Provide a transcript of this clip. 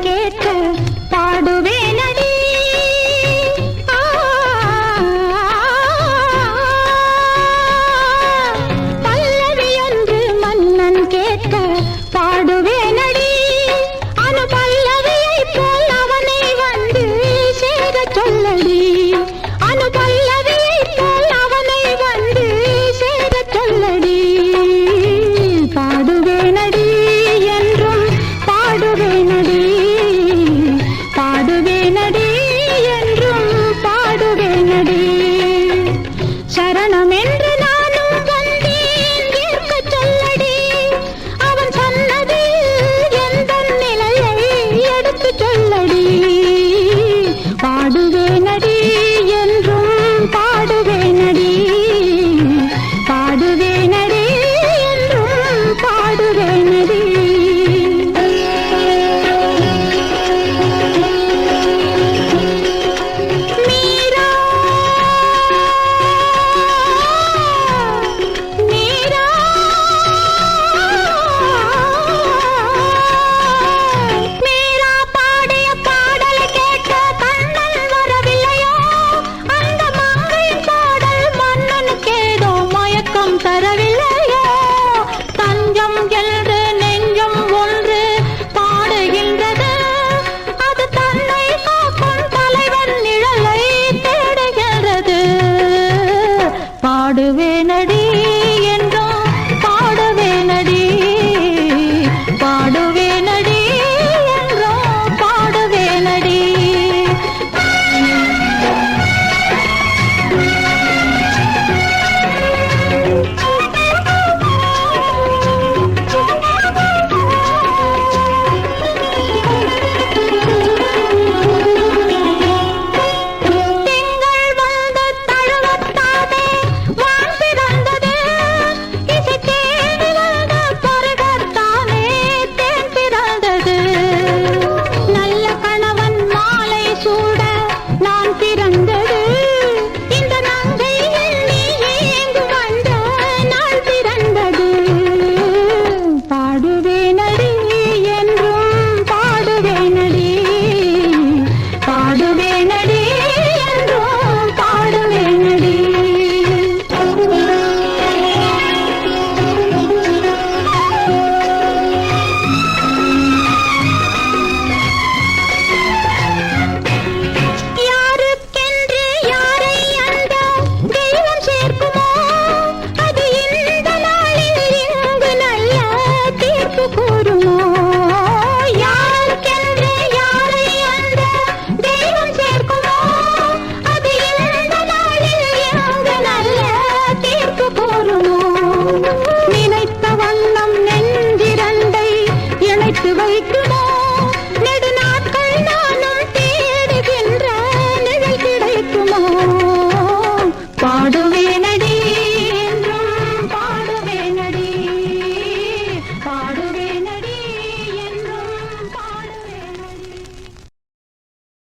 கேட்டு பாடு. சரணம் என்று நானும் வந்தேன் சொல்லடி. அவன் சொன்னது எந்த நிலையை எடுத்துச் சொல்லடி. பாடுவேனடி என்றும் பாடுவேனடி நடி சேர்த்து வைக்கும்